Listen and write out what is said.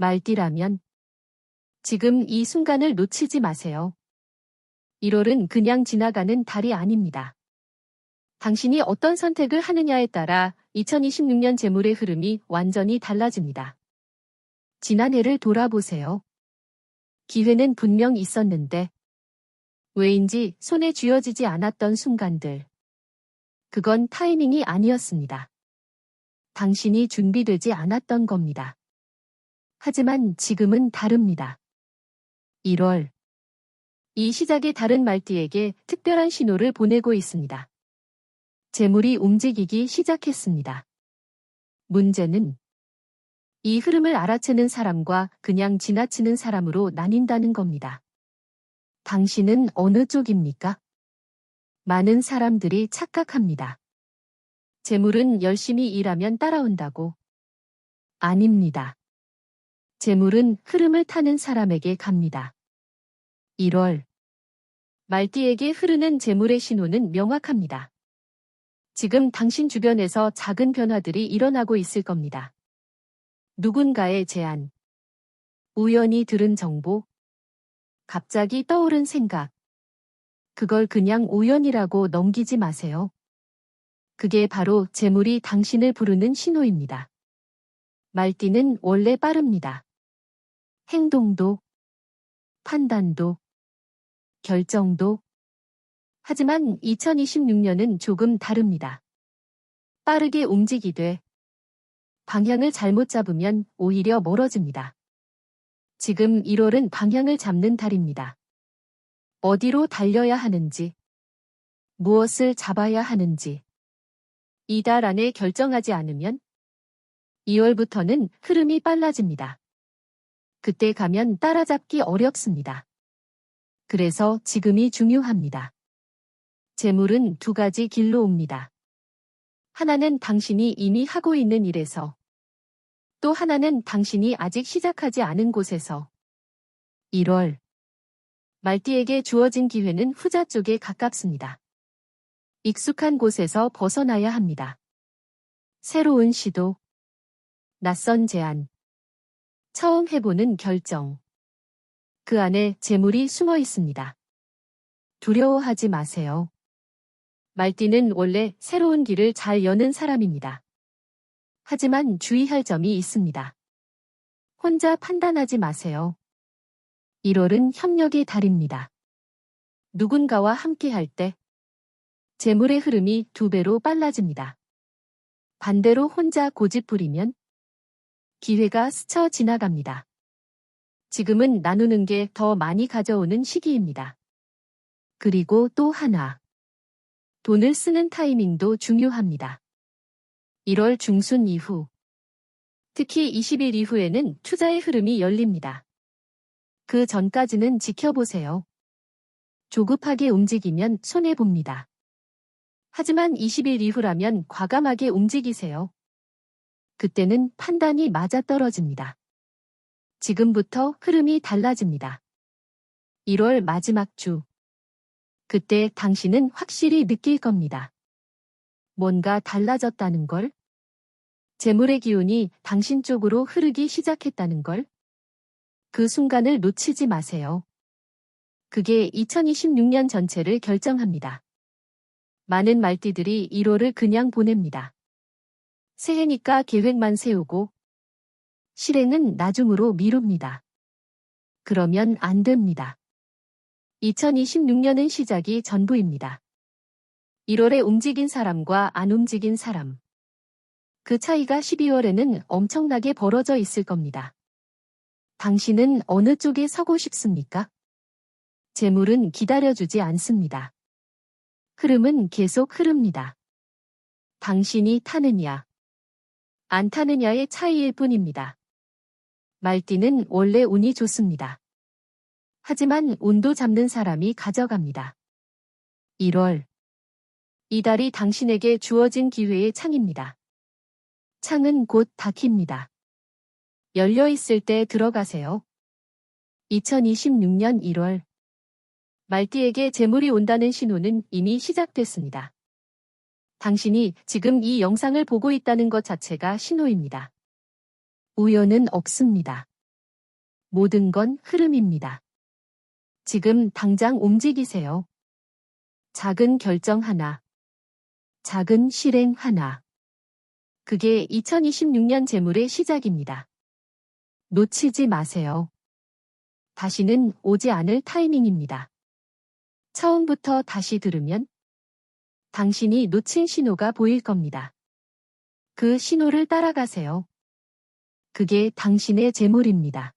말띠라면 지금 이 순간을 놓치지 마세요. 1월은 그냥 지나가는 달이 아닙니다. 당신이 어떤 선택을 하느냐에 따라 2026년 재물의 흐름이 완전히 달라집니다. 지난해를 돌아보세요. 기회는 분명 있었는데 왜인지 손에 쥐어지지 않았던 순간들. 그건 타이밍이 아니었습니다. 당신이 준비되지 않았던 겁니다. 하지만 지금은 다릅니다. 1월. 이 시작이 다른 말띠에게 특별한 신호를 보내고 있습니다. 재물이 움직이기 시작했습니다. 문제는 이 흐름을 알아채는 사람과 그냥 지나치는 사람으로 나뉜다는 겁니다. 당신은 어느 쪽입니까? 많은 사람들이 착각합니다. 재물은 열심히 일하면 따라온다고. 아닙니다. 재물은 흐름을 타는 사람에게 갑니다. 1월. 말띠에게 흐르는 재물의 신호는 명확합니다. 지금 당신 주변에서 작은 변화들이 일어나고 있을 겁니다. 누군가의 제안, 우연히 들은 정보, 갑자기 떠오른 생각. 그걸 그냥 우연이라고 넘기지 마세요. 그게 바로 재물이 당신을 부르는 신호입니다. 말띠는 원래 빠릅니다. 행동도, 판단도, 결정도. 하지만 2026년은 조금 다릅니다. 빠르게 움직이되 방향을 잘못 잡으면 오히려 멀어집니다. 지금 1월은 방향을 잡는 달입니다. 어디로 달려야 하는지, 무엇을 잡아야 하는지, 이달 안에 결정하지 않으면 2월부터는 흐름이 빨라집니다. 그때 가면 따라잡기 어렵습니다. 그래서 지금이 중요합니다. 재물은 두 가지 길로 옵니다. 하나는 당신이 이미 하고 있는 일에서, 또 하나는 당신이 아직 시작하지 않은 곳에서. 1월. 말띠에게 주어진 기회는 후자 쪽에 가깝습니다. 익숙한 곳에서 벗어나야 합니다. 새로운 시도, 낯선 제안, 처음 해보는 결정. 그 안에 재물이 숨어 있습니다. 두려워하지 마세요. 말띠는 원래 새로운 길을 잘 여는 사람입니다. 하지만 주의할 점이 있습니다. 혼자 판단하지 마세요. 1월은 협력의 달입니다. 누군가와 함께 할 때 재물의 흐름이 두 배로 빨라집니다. 반대로 혼자 고집 부리면 기회가 스쳐 지나갑니다. 지금은 나누는 게 더 많이 가져오는 시기입니다. 그리고 또 하나. 돈을 쓰는 타이밍도 중요합니다. 1월 중순 이후, 특히 20일 이후에는 투자의 흐름이 열립니다. 그 전까지는 지켜보세요. 조급하게 움직이면 손해봅니다. 하지만 20일 이후라면 과감하게 움직이세요. 그때는 판단이 맞아떨어집니다. 지금부터 흐름이 달라집니다. 1월 마지막 주. 그때 당신은 확실히 느낄 겁니다. 뭔가 달라졌다는 걸? 재물의 기운이 당신 쪽으로 흐르기 시작했다는 걸? 그 순간을 놓치지 마세요. 그게 2026년 전체를 결정합니다. 많은 말띠들이 1월을 그냥 보냅니다. 새해니까 계획만 세우고 실행은 나중으로 미룹니다. 그러면 안 됩니다. 2026년은 시작이 전부입니다. 1월에 움직인 사람과 안 움직인 사람. 그 차이가 12월에는 엄청나게 벌어져 있을 겁니다. 당신은 어느 쪽에 서고 싶습니까? 재물은 기다려주지 않습니다. 흐름은 계속 흐릅니다. 당신이 타느냐, 안 타느냐의 차이일 뿐입니다. 말띠는 원래 운이 좋습니다. 하지만 운도 잡는 사람이 가져갑니다. 1월. 이달이 당신에게 주어진 기회의 창입니다. 창은 곧 닫힙니다. 열려 있을 때 들어가세요. 2026년 1월. 말띠에게 재물이 온다는 신호는 이미 시작됐습니다. 당신이 지금 이 영상을 보고 있다는 것 자체가 신호입니다. 우연은 없습니다. 모든 건 흐름입니다. 지금 당장 움직이세요. 작은 결정 하나. 작은 실행 하나. 그게 2026년 재물의 시작입니다. 놓치지 마세요. 다시는 오지 않을 타이밍입니다. 처음부터 다시 들으면 당신이 놓친 신호가 보일 겁니다. 그 신호를 따라가세요. 그게 당신의 재물입니다.